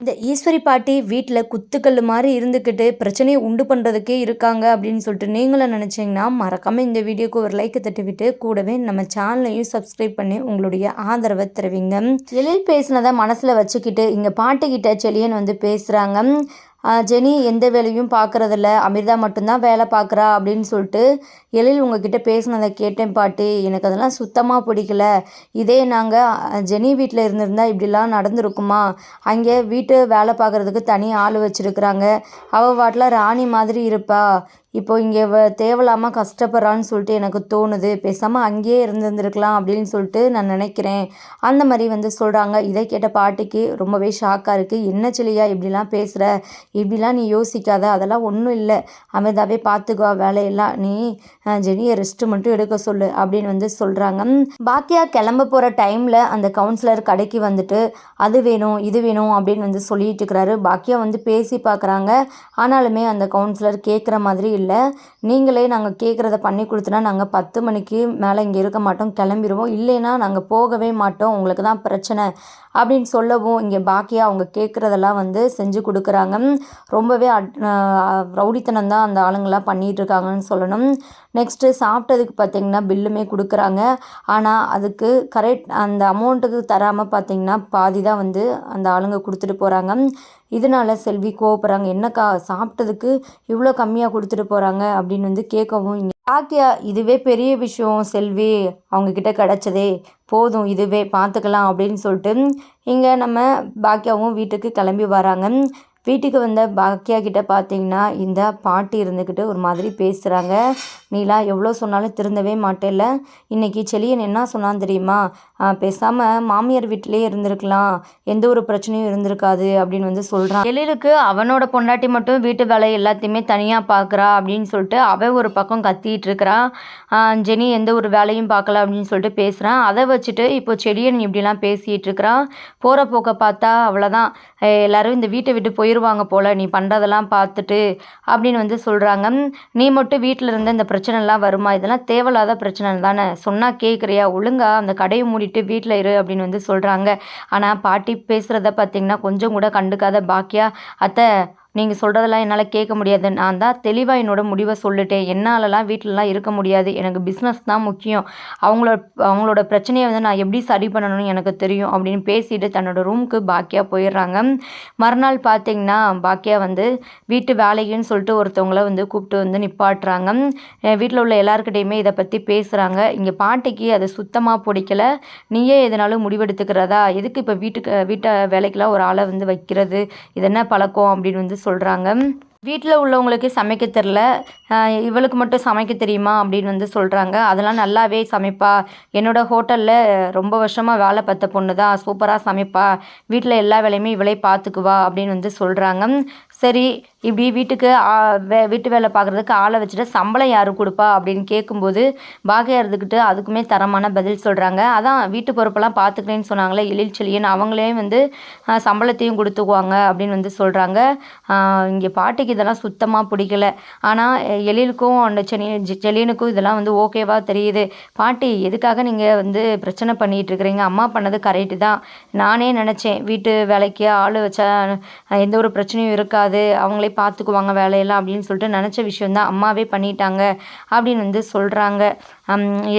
இந்த ஈஸ்வரி பாட்டி வீட்டில் குத்துக்கல் மாதிரி இருந்துக்கிட்டு பிரச்சனையை உண்டு பண்ணுறதுக்கே இருக்காங்க அப்படின்னு சொல்லிட்டு நீங்களும் நினச்சிங்கன்னா மறக்காமல் இந்த வீடியோக்கு ஒரு லைக்கை தட்டிவிட்டு கூடவே நம்ம சேனலையும் சப்ஸ்கிரைப் பண்ணி உங்களுடைய ஆதரவை தருவீங்க. எழில் பேசினதை மனசில் வச்சுக்கிட்டு இங்கே பாட்டிக்கிட்ட செலியன் வந்து பேசுகிறாங்க ஜெனி எந்த வேலையும் பார்க்குறதில்ல. அமிர்தா மட்டும்தான் வேலை பார்க்குறா அப்படின்னு சொல்லிட்டு எழில் உங்ககிட்ட பேசினதை கேட்டேன் பாட்டி. எனக்கு அதெல்லாம் சுத்தமாக பிடிக்கல. இதே நாங்கள் ஜெனி வீட்டில் இருந்திருந்தால் இப்படிலாம் நடந்திருக்குமா? அங்கே வீட்டு வேலை பார்க்குறதுக்கு தனி ஆள் வச்சுருக்குறாங்க. அவள் வாட்டில் ராணி மாதிரி இருப்பா. இப்போ இங்கே வ தேவையில்லாமல் கஷ்டப்படுறான்னு சொல்லிட்டு எனக்கு தோணுது. பேசாமல் அங்கேயே இருந்திருந்துருக்கலாம் அப்படின்னு சொல்லிட்டு நான் நினைக்கிறேன். அந்த மாதிரி வந்து சொல்கிறாங்க இதை கேட்ட பாட்டிக்கு ரொம்பவே ஷாக்காக இருக்குது என்ன சிலியா இப்படிலாம் பேசுகிற இப்படிலாம் நீ யோசிக்காத. அதெல்லாம் ஒன்றும் இல்லை. அமைதாவே பார்த்துக்குவா வேலையெல்லாம் நீ ஜெனியை ரெஸ்ட்டு மட்டும் எடுக்க சொல்லு அப்படின்னு வந்து சொல்கிறாங்க பாக்கியா கிளம்ப போகிற டைமில் அந்த கவுன்சிலர் கடைக்கு வந்துட்டு அது வேணும் இது வேணும் அப்படின்னு வந்து சொல்லிட்டு இருக்கிறாரு. பாக்கியா வந்து பேசி பார்க்குறாங்க ஆனாலுமே அந்த கவுன்சிலர் கேட்குற மாதிரி இல்லை. இல்லை. நீங்களே நாங்கள் கேட்குறத பண்ணி கொடுத்தனா நாங்கள் பத்து மணிக்கு மேலே இங்கே இருக்க மாட்டோம் கிளம்பிடுவோம் இல்லைன்னா நாங்கள் போகவே மாட்டோம். உங்களுக்கு தான் பிரச்சனை அப்படின்னு சொல்லவும் இங்கே பாக்கியா அவங்க கேட்குறதெல்லாம் வந்து செஞ்சு கொடுக்குறாங்க. ரொம்பவே ரவுடித்தனம் தான் அந்த ஆளுங்கள்லாம் பண்ணிகிட்ருக்காங்கன்னு சொல்லணும். நெக்ஸ்ட்டு சாப்பிட்டதுக்கு பார்த்திங்கன்னா பில்லுமே கொடுக்குறாங்க. ஆனால் அதுக்கு கரெக்ட் அந்த அமௌண்ட்டுக்கு தராமல் பார்த்திங்கன்னா பாதி தான் வந்து அந்த ஆளுங்க கொடுத்துட்டு போகிறாங்க இதனால செல்வி கோவப்படுறாங்க. என்னக்கா சாப்பிட்டதுக்கு இவ்வளோ கம்மியாக கொடுத்துட்டு போகிறாங்க அப்படின்னு வந்து கேட்கவும் இங்கே பாக்கியா இதுவே பெரிய விஷயம் செல்வி. அவங்கக்கிட்ட கிடச்சதே. போதும் இதுவே பார்த்துக்கலாம் அப்படின்னு சொல்லிட்டு இங்கே நம்ம பாக்கியாவும் வீட்டுக்கு கிளம்பி வராங்க. வீட்டுக்கு வந்த பாக்கியா கிட்ட பார்த்தீங்கன்னா இந்த பாட்டி இருந்துக்கிட்டு ஒரு மாதிரி பேசுகிறாங்க நீலா எவ்வளோ சொன்னாலும் திருந்தவே மாட்டேல்ல. இன்றைக்கி செலியன் என்ன சொன்னான் தெரியுமா? பேசாமல் மாமியார் வீட்டிலே இருந்திருக்கலாம். எந்த ஒரு பிரச்சனையும் இருந்திருக்காது அப்படின்னு வந்து சொல்கிறான் எழிலுக்கு அவனோட பொண்டாட்டி மட்டும் வீட்டு வேலை எல்லாத்தையுமே தனியாக பார்க்குறா அப்படின்னு சொல்லிட்டு அவன் ஒரு பக்கம் கத்திட்டு இருக்கிறான் ஜெனி எந்த ஒரு வேலையும் பார்க்கல அப்படின்னு சொல்லிட்டு பேசுகிறான் அதை வச்சுட்டு இப்போ செடியன் இப்படிலாம் பேசிகிட்டு இருக்கிறான் போகிற போக்க பார்த்தா அவ்வளோதான் எல்லோரும் இந்த வீட்டை விட்டு போயிடுவாங்க போல் நீ பண்ணுறதெல்லாம் பார்த்துட்டு அப்படின்னு வந்து சொல்கிறாங்க நீ மட்டும் வீட்டில் இருந்து இந்த பிரச்சனைலாம் வருமா? இதெல்லாம் தேவையில்லாத பிரச்சனை தானே. சொன்னால் கேட்குறியா ஒழுங்காக அந்த கடையை மூடி விட்டு வீட்டில் இரு அப்படின்னு வந்து சொல்கிறாங்க ஆனால் பாட்டி பேசுகிறத பார்த்திங்கன்னா கொஞ்சம் கூட கண்டுக்காத பாக்கியா அத்தை நீங்கள் சொல்கிறதெல்லாம் என்னால் கேட்க முடியாது. நான் தான் தெளிவாக என்னோடய முடிவை சொல்லிட்டேன். என்னாலலாம் வீட்டிலலாம் இருக்க முடியாது. எனக்கு பிஸ்னஸ் தான் முக்கியம். அவங்களோட அவங்களோட பிரச்சனையை வந்து நான் எப்படி சரி பண்ணணும்னு எனக்கு தெரியும் அப்படின்னு பேசிட்டு தன்னோட ரூமுக்கு பாக்கியா போயிடுறாங்க. மறுநாள் பார்த்தீங்கன்னா பாக்கியா வந்து வீட்டு வேலைக்குன்னு சொல்லிட்டு ஒருத்தவங்கள வந்து கூப்பிட்டு வந்து நிப்பாட்டுறாங்க. வீட்டில் உள்ள எல்லாருக்கிட்டையுமே இதை பற்றி பேசுகிறாங்க இங்கே பாட்டிக்கு அது சுத்தமாக பிடிக்கல. நீயே எதனாலும் முடிவெடுத்துக்கிறதா? எதுக்கு இப்போ வீட்டுக்கு வீட்டை வேலைக்கெல்லாம் ஒரு ஆளை வந்து வைக்கிறது? இது என்ன பழக்கம் அப்படின்னு வந்து சொல்கிறாங்க வீட்டில் உள்ளவங்களுக்கு சமைக்க தெரில இவளுக்கு மட்டும் சமைக்க தெரியுமா அப்படின்னு வந்து சொல்கிறாங்க அதெல்லாம் நல்லாவே சமைப்பா. என்னோடய ஹோட்டலில் ரொம்ப வருஷமாக வேலை பார்த்த பொண்ணு தான் சூப்பராக சமைப்பா. வீட்டில் எல்லா வேலையுமே இவளே பார்த்துக்குவா அப்படின்னு வந்து சொல்கிறாங்க சரி இப்படி வீட்டுக்கு வே வீட்டு வேலை பார்க்குறதுக்கு ஆளை வச்சுட்டு சம்பளம் யார் கொடுப்பா அப்படின்னு கேட்கும்போது பாகியா இருந்துக்கிட்டு அதுக்குமே தரமான பதில் சொல்கிறாங்க அதான் வீட்டு பொறுப்பெல்லாம் பார்த்துக்கிறேன்னு சொன்னாங்களே எழில் செழியன் அவங்களே வந்து சம்பளத்தையும் கொடுத்துக்குவாங்க அப்படின்னு வந்து சொல்கிறாங்க இங்கே பாட்டிக்கு இதெல்லாம் சுத்தமாக பிடிக்கல. ஆனால் எழிலுக்கும் அந்த செனி செலியனுக்கும் இதெல்லாம் வந்து ஓகேவாக தெரியுது. பாட்டி எதுக்காக நீங்கள் வந்து பிரச்சனை பண்ணிகிட்டு இருக்கிறீங்க? அம்மா பண்ணது கரெக்டு தான். நானே நினச்சேன் வீட்டு வேலைக்கு ஆள் வச்சா எந்த ஒரு பிரச்சனையும் இருக்காது. அவங்களே பார்த்துக்குவாங்க வேலையெல்லாம் அப்படின்னு சொல்லிட்டு நினச்ச விஷயந்தான் அம்மாவே பண்ணிட்டாங்க அப்படின்னு வந்து சொல்கிறாங்க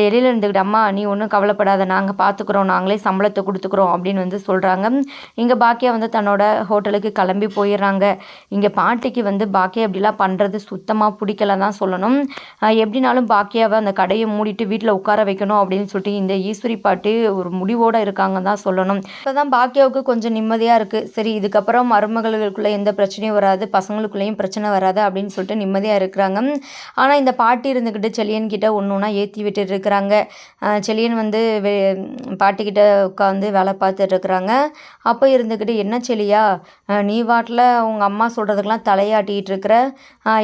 எழில் இருந்துக்கிட்டு அம்மா நீ ஒன்றும் கவலைப்படாத நாங்கள் பார்த்துக்குறோம் நாங்களே சம்பளத்தை கொடுத்துக்குறோம் அப்படின்னு வந்து சொல்கிறாங்க இங்கே பாக்கியா வந்து தன்னோட ஹோட்டலுக்கு கிளம்பி போயிடுறாங்க இங்கே பாட்டிக்கு வந்து பாக்கியா இப்படிலாம் பண்ணுறது சுத்தமாக பிடிக்கல தான் சொல்லணும். எப்படினாலும் பாக்கியாவை அந்த கடையை மூடிட்டு வீட்டில் உட்கார வைக்கணும் அப்படின்னு சொல்லிட்டு இந்த ஈஸ்வரி பாட்டி ஒரு முடிவோடு இருக்காங்க தான் சொல்லணும். இப்போ தான் பாக்கியாவுக்கு கொஞ்சம் நிம்மதியாக இருக்குது சரி இதுக்கப்புறம் மருமகளுக்குள்ளே எந்த பிரச்சனையும் வராது பசங்களுக்குள்ளேயும் பிரச்சனை வராது அப்படின்னு சொல்லிட்டு நிம்மதியாக இருக்கிறாங்க. ஆனால் இந்த பாட்டி இருந்துக்கிட்டு செலியன்கிட்ட ஒன்று ஒன்றா ஏற்றி விட்டுட்டு இருக்கிறாங்க செலியன் வந்து வே பாட்டிக்கிட்ட உட்காந்து வேலை பார்த்துட்டு இருக்கிறாங்க அப்போ இருந்துக்கிட்டு என்ன செழியா நீ வாட்டில் உங்கள் அம்மா சொல்கிறதுக்கெலாம் தலையாட்டிகிட்டு இருக்கிற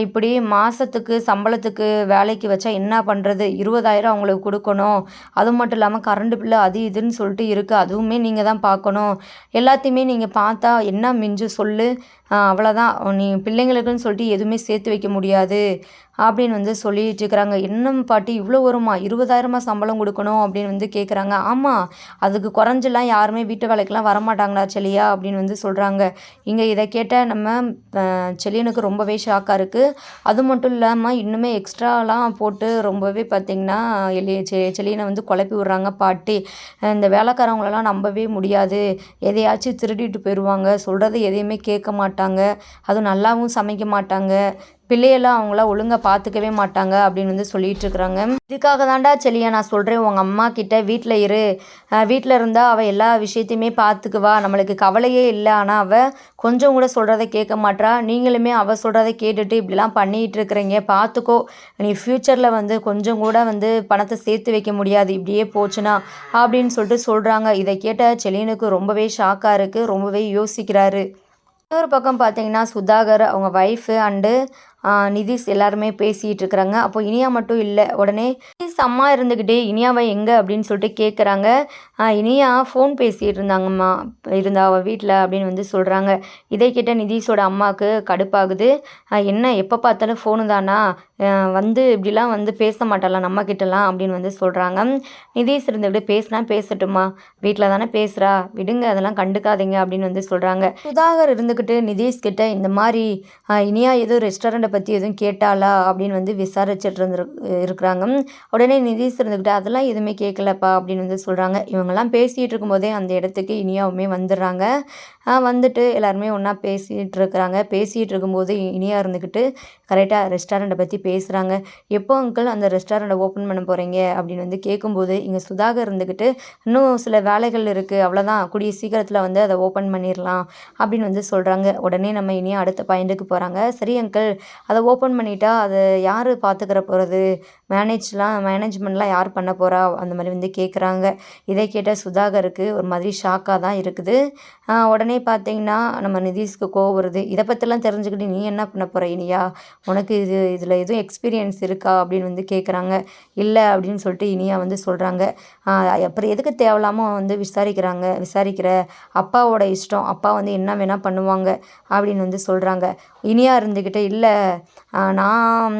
இப்படி மாதத்துக்கு சம்பளத்துக்கு வேலைக்கு வச்சா என்ன பண்ணுறது இருபதாயிரம் அவங்களுக்கு கொடுக்கணும். அது மட்டும் இல்லாமல் கரண்ட் பில்லு அது இதுன்னு சொல்லிட்டு இருக்குது அதுவுமே நீங்கள் தான் பார்க்கணும். எல்லாத்தையுமே நீங்கள் பார்த்தா என்ன மிஞ்சு சொல்லு. அவ்வளோதான் நீ பிள்ளைங்களுக்குன்னு சொல்லிட்டு எதுவுமே சேர்த்து வைக்க முடியாது அப்படின்னு வந்து சொல்லிட்டு இருக்கிறாங்க. இன்னும் பாட்டி இவ்வளோ வருமா? இருபதாயிரமா சம்பளம் கொடுக்கணும் அப்படின்னு வந்து கேட்குறாங்க ஆமாம் அதுக்கு குறைஞ்செல்லாம் யாருமே வீட்டு வேலைக்கெல்லாம் வரமாட்டாங்களா செலியா அப்படின்னு வந்து சொல்கிறாங்க இங்கே இதை கேட்டால் நம்ம செலியனுக்கு ரொம்பவே ஷாக்காக இருக்குது அது மட்டும் இல்லாமல் இன்னுமே எக்ஸ்ட்ராலாம் போட்டு ரொம்பவே பார்த்திங்கன்னா எலி செ செலியனை வந்து குழப்பி விடுறாங்க பாட்டி. இந்த வேலைக்காரவங்களெல்லாம் நம்பவே முடியாது. எதையாச்சும் திருடிட்டு போயிடுவாங்க சொல்கிறத எதையுமே கேட்க மாட்டாங்க அதுவும் நல்லாவும் சமைக்க மாட்டாங்க. பிள்ளையெல்லாம் அவங்கள ஒழுங்காக பார்த்துக்கவே மாட்டாங்க அப்படின்னு வந்து சொல்லிட்டு இருக்கிறாங்க. இதுக்காக தான்டா செல்லியா நான் சொல்கிறேன் உங்கள் அம்மா கிட்ட வீட்டில் இரு. வீட்டில் இருந்தால் அவள் எல்லா விஷயத்தையுமே பார்த்துக்குவா நம்மளுக்கு கவலையே இல்லை. ஆனால் அவள் கொஞ்சம் கூட சொல்கிறத கேட்க மாட்றா. நீங்களுமே அவள் சொல்கிறத கேட்டுட்டு இப்படிலாம் பண்ணிகிட்டு இருக்கிறீங்க. பார்த்துக்கோ நீ ஃப்யூச்சரில் வந்து கொஞ்சம் கூட வந்து பணத்தை சேர்த்து வைக்க முடியாது. இப்படியே போச்சுன்னா அப்படின்னு சொல்லிட்டு சொல்கிறாங்க இதை கேட்ட செலியனுக்கு ரொம்பவே ஷாக்காக இருக்குது ரொம்பவே யோசிக்கிறாரு. இன்னொரு பக்கம் பார்த்தீங்கன்னா சுதாகர் அவங்க ஒய்ஃபு அண்டு நிதிஷ் எல்லாருமே பேசிகிட்டு இருக்கிறாங்க அப்போ இனியா மட்டும் இல்லை. உடனே நிதிஷ் அம்மா இருந்துக்கிட்டே இனியாவை எங்கே? அப்படின்னு சொல்லிட்டு கேட்குறாங்க இனியா ஃபோன் பேசிகிட்டு இருந்தாங்கம்மா இருந்தா அவள் வீட்டில் அப்படின்னு வந்து சொல்கிறாங்க இதை கேட்ட நிதிஷோட அம்மாவுக்கு கடுப்பாகுது. என்ன எப்போ பார்த்தாலும் ஃபோனு தானா? வந்து இப்படிலாம் வந்து பேச மாட்டாளா நம்ம கிட்டலாம் அப்படின்னு வந்து சொல்கிறாங்க நிதிஷ் இருந்துக்கிட்டு பேசினா பேசட்டுமா வீட்டில் தானே பேசுகிறா விடுங்க அதெல்லாம் கண்டுக்காதீங்க. அப்படின்னு வந்து சொல்கிறாங்க சுதாகர் இருந்துக்கிட்டு நிதிஷ் கிட்ட இந்த மாதிரி இனியா ஏதோ ரெஸ்டாரண்ட் பற்றி எதுவும் கேட்டாளா அப்படின்னு வந்து விசாரிச்சுட்டு இருந்து இருக்கிறாங்க. உடனே நிதிஷ் இருந்துக்கிட்டு அதெல்லாம் எதுவுமே கேட்கலப்பா அப்படின்னு வந்து சொல்கிறாங்க இவங்கெல்லாம் பேசிகிட்டு இருக்கும்போதே அந்த இடத்துக்கு இனியாவுமே வந்துடுறாங்க. வந்துட்டு எல்லாருமே ஒன்றா பேசிகிட்டு இருக்கிறாங்க. பேசிகிட்டு இருக்கும்போது இனியா இருந்துக்கிட்டு கரெக்டாக ரெஸ்டாரண்ட்டை பற்றி பேசுகிறாங்க எப்போ அங்கிள் அந்த ரெஸ்டாரண்ட்டை ஓப்பன் பண்ண போகிறீங்க அப்படின்னு வந்து கேட்கும்போது இங்கே சுதாகர் இருந்துக்கிட்டு இன்னும் சில வேலைகள் இருக்குது அவ்வளோதான் கூடிய சீக்கிரத்தில் வந்து அதை ஓப்பன் பண்ணிடலாம் அப்படின்னு வந்து சொல்கிறாங்க உடனே நம்ம இனியும் அடுத்த பாயிண்ட்டுக்கு போகிறாங்க சரி அங்கிள். அதை ஓப்பன் பண்ணிட்டா அதை யார் பார்த்துக்கிற போகிறது மேனேஜ்லாம் மேனேஜ்மெண்ட்லாம் யார் பண்ண போகிறா அந்த மாதிரி வந்து கேட்குறாங்க இதை கேட்ட சுதாகருக்கு ஒரு மாதிரி ஷாக்காக தான் இருக்குது. உடனே பார்த்தீங்கன்னா நம்ம நிதிஷ்க்கு கோவம் வருது. இதை பற்றிலாம் தெரிஞ்சுக்கிட்டு நீ என்ன பண்ண போகிற இனியா? உனக்கு இது இதில் எதுவும் எக்ஸ்பீரியன்ஸ் இருக்கா? அப்படின்னு வந்து கேட்குறாங்க இல்லை அப்படின்னு சொல்லிட்டு இனியா வந்து சொல்கிறாங்க அப்புறம் எதுக்கு தேவையில்லாமல் வந்து விசாரிக்கிறாங்க? விசாரிக்கிற அப்பாவோட இஷ்டம். அப்பா வந்து என்ன வேணால் பண்ணுவாங்க அப்படின்னு வந்து சொல்கிறாங்க இனியா இருந்துக்கிட்டே இல்லை நான்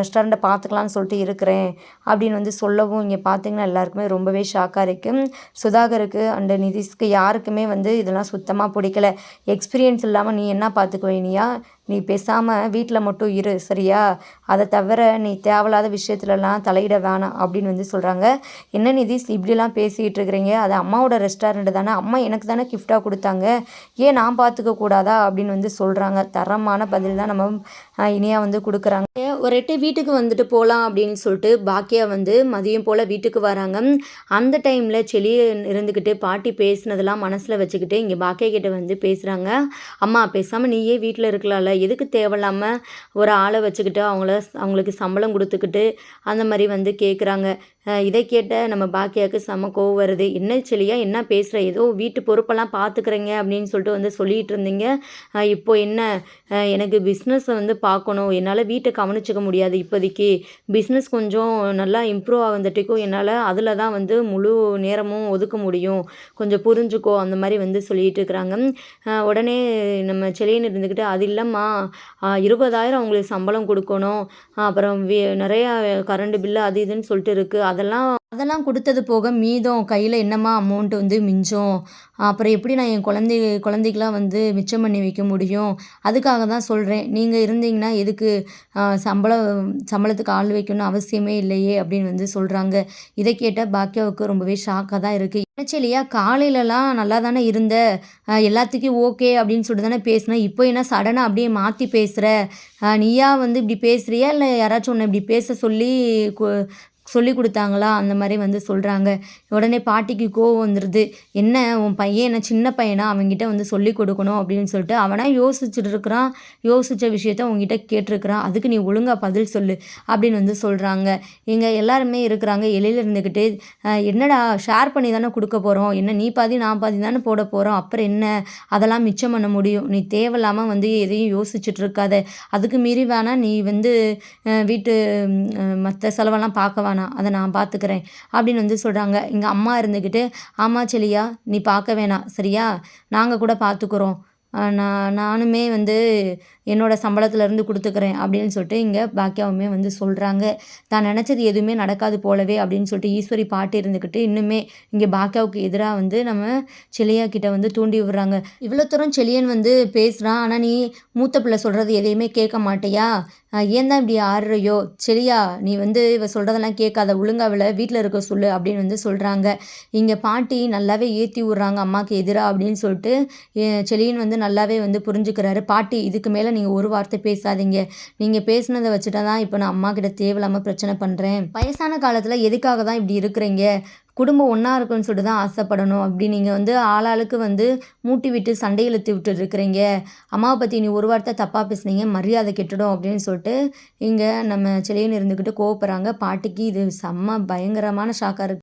ரெஸ்டாரண்ட்டை பார்த்துக்கலான்னு சொல்லிட்டு இருக்கிறேன் அப்படின்னு வந்து சொல்லவும் இங்கே பார்த்தீங்கன்னா எல்லாருக்குமே ரொம்பவே ஷாக்காக இருக்குது சுதாகருக்கு அண்டு நிதிஷ்க்கு யாருக்குமே வந்து இதெல்லாம் சுத்தமாக பிடிக்கல. எக்ஸ்பீரியன்ஸ் இல்லாமல் நீ என்ன பார்த்துக்குவேனியா நீ பேசாமல் வீட்டில் மட்டும் இரு சரியா? அதை தவிர நீ தேவையில்லாத விஷயத்துலலாம் தலையிட வேணாம் அப்படின்னு வந்து சொல்கிறாங்க என்ன நிதிஷ் இப்படிலாம் பேசிகிட்டு இருக்கிறீங்க? அது அம்மாவோட ரெஸ்டாரண்ட் தானே? அம்மா எனக்கு தானே கிஃப்டாக கொடுத்தாங்க. ஏன் நான் பார்த்துக்க கூடாதா? அப்படின்னு வந்து சொல்கிறாங்க தரமான பதில் தான் நம்ம இனியாக இனியா வந்து கொடுக்குறாங்க. ஒரு எட்டு வீட்டுக்கு வந்துட்டு போகலாம் அப்படின்னு சொல்லிட்டு பாக்கியா வந்து மதியம் போல் வீட்டுக்கு வராங்க. அந்த டைமில் செளி இருந்துக்கிட்டு பாட்டி பேசினதெல்லாம் மனசில் வச்சுக்கிட்டு இங்கே பாக்கியா கிட்ட வந்து பேசுகிறாங்க அம்மா பேசாமல் நீயே வீட்டில் இருக்கலாம்ல. எதுக்கு தேவையில்லாமல் ஒரு ஆளை வச்சுக்கிட்டு அவங்கள அவங்களுக்கு சம்பளம் கொடுத்துக்கிட்டு அந்த மாதிரி வந்து கேட்குறாங்க இதை கேட்ட நம்ம பாக்கியாவுக்கு செம கோவம் வருது. என்ன செளியா என்ன பேசுகிற ஏதோ வீட்டு பொறுப்பெல்லாம் பார்த்துக்கிறேங்க அப்படின்னு சொல்லிட்டு வந்து சொல்லிட்டு இருந்தீங்க. இப்போ என்ன? எனக்கு பிஸ்னஸை வந்து பார்க்கணும் என்னால் வீட்டை கவனிச்சிக்க முடியாது இப்போதைக்கு. பிஸ்னஸ் கொஞ்சம் நல்லா இம்ப்ரூவ் ஆகுந்தட்டிக்கும் என்னால் அதில் தான் வந்து முழு நேரமும் ஒதுக்க முடியும். கொஞ்சம் புரிஞ்சுக்கோ அந்த மாதிரி வந்து சொல்லிட்டு இருக்கிறாங்க. உடனே நம்ம செலியன் இருந்துக்கிட்டு அது இல்லைம்மா. இருபதாயிரம் அவங்களுக்கு சம்பளம் கொடுக்கணும். அப்புறம் வி நிறையா கரண்ட் பில்லு அது இதுன்னு சொல்லிட்டு இருக்குது அதெல்லாம் அதெல்லாம் கொடுத்தது போக மீதம் கையில் என்னம்மா அமௌண்ட் வந்து மிஞ்சும்? அப்புறம் எப்படி நான் என் குழந்தை குழந்தைக்கெலாம் வந்து மிச்சம் பண்ணி வைக்க முடியும்? அதுக்காக தான் சொல்கிறேன் நீங்கள் இருந்தீங்கன்னா எதுக்கு சம்பளம் சம்பளத்துக்கு ஆள் வைக்கணும்னு அவசியமே இல்லையே அப்படின்னு வந்து சொல்கிறாங்க இதை கேட்ட பாக்கியாவுக்கு ரொம்பவே ஷாக்காக தான் இருக்குது இல்லையா காலையிலலாம் நல்லா தானே இருந்த? எல்லாத்துக்கும் ஓகே அப்படின்னு சொல்லிட்டு தானே பேசினேன் இப்போ என்ன சடனாக அப்படியே மாற்றி பேசுகிற நீயா வந்து இப்படி பேசுகிறியா இல்லை யாராச்சும் உன்னை இப்படி பேச சொல்லி சொல்லி கொடுத்தாங்களா அந்த மாதிரி வந்து சொல்கிறாங்க உடனே பாட்டிக்கு கோவம் வந்துடுது என்ன உன் பையன் என்ன சின்ன பையனா? அவங்ககிட்ட வந்து சொல்லி கொடுக்கணும் அப்படின்னு சொல்லிட்டு அவனாக யோசிச்சுட்டு இருக்கிறான் யோசித்த விஷயத்த உங்ககிட்ட கேட்டிருக்கிறான். அதுக்கு நீ ஒழுங்காக பதில் சொல்லு அப்படின்னு வந்து சொல்கிறாங்க இங்கே எல்லாருமே இருக்கிறாங்க. எளியில் இருந்துக்கிட்டு என்னடா ஷேர் பண்ணி தானே கொடுக்க போகிறோம் என்ன நீ பாதி நான் பாதி தானே போட போகிறோம் அப்புறம் என்ன? அதெல்லாம் மிச்சம் பண்ண முடியும். நீ தேவையில்லாமல் வந்து எதையும் யோசிச்சுட்டு இருக்காத அதுக்கு மீறி வேணால் நீ வந்து வீட்டு மற்ற செலவெல்லாம் பார்க்க வேணாம். அதை நான் பார்த்துக்கிறேன் அப்படின்னு வந்து சொல்கிறாங்க எங்கள் அம்மா இருந்துக்கிட்டு ஆமா செலியா நீ பார்க்க வேணாம் சரியா? நாங்கள் கூட பார்த்துக்குறோம் நான் நானுமே வந்து என்னோடய சம்பளத்துலேருந்து கொடுத்துக்கிறேன் அப்படின்னு சொல்லிட்டு இங்கே பாக்கியாவுமே வந்து சொல்கிறாங்க தான் நினச்சது எதுவுமே நடக்காது போலவே அப்படின்னு சொல்லிட்டு ஈஸ்வரி பாட்டு இருந்துக்கிட்டு இன்னுமே இங்கே பாக்கியாவுக்கு எதிராக வந்து நம்ம செலியா கிட்ட வந்து தூண்டி விடுறாங்க. இவ்வளோ தூரம் செலியன் வந்து பேசுகிறான் ஆனால் நீ மூத்த பிள்ளை சொல்கிறது எதையுமே கேட்க மாட்டியா? ஏன் தான் இப்படி ஆடுறையோ செலியா நீ வந்து இவ சொல்கிறதெல்லாம் கேட்காத ஒழுங்காவில் வீட்டில் இருக்க சொல்லு அப்படின்னு வந்து சொல்கிறாங்க இங்கே பாட்டி நல்லாவே ஏற்றி விட்றாங்க அம்மாவுக்கு எதிராக அப்படின்னு சொல்லிட்டு செலியன் வந்து நல்லாவே வந்து புரிஞ்சுக்கிறாரு. பாட்டி இதுக்கு மேலே நீங்கள் ஒரு வார்த்தை பேசாதீங்க. நீங்கள் பேசுனதை வச்சுட்டா தான் இப்போ நான் அம்மா கிட்ட தேவையில்லாமல் பிரச்சனை பண்ணுறேன் வயசான காலத்தில் எதுக்காக தான் இப்படி இருக்கிறீங்க? குடும்பம் ஒன்றா இருக்குன்னு சொல்லிட்டு தான் ஆசைப்படணும். அப்படி நீங்கள் வந்து ஆளாளுக்கு வந்து மூட்டி விட்டு சண்டை இழுத்து விட்டு இருக்கிறீங்க. அம்மாவை பற்றி நீ ஒரு வார்த்தை தப்பாக பேசுனீங்க மரியாதை கெட்டுடும் அப்படின்னு சொல்லிட்டு இங்கே நம்ம செடியில் இருந்துக்கிட்டு கோவப்படுறாங்க. பாட்டிக்கு இது செம்ம பயங்கரமான ஷாக்காக இருக்குது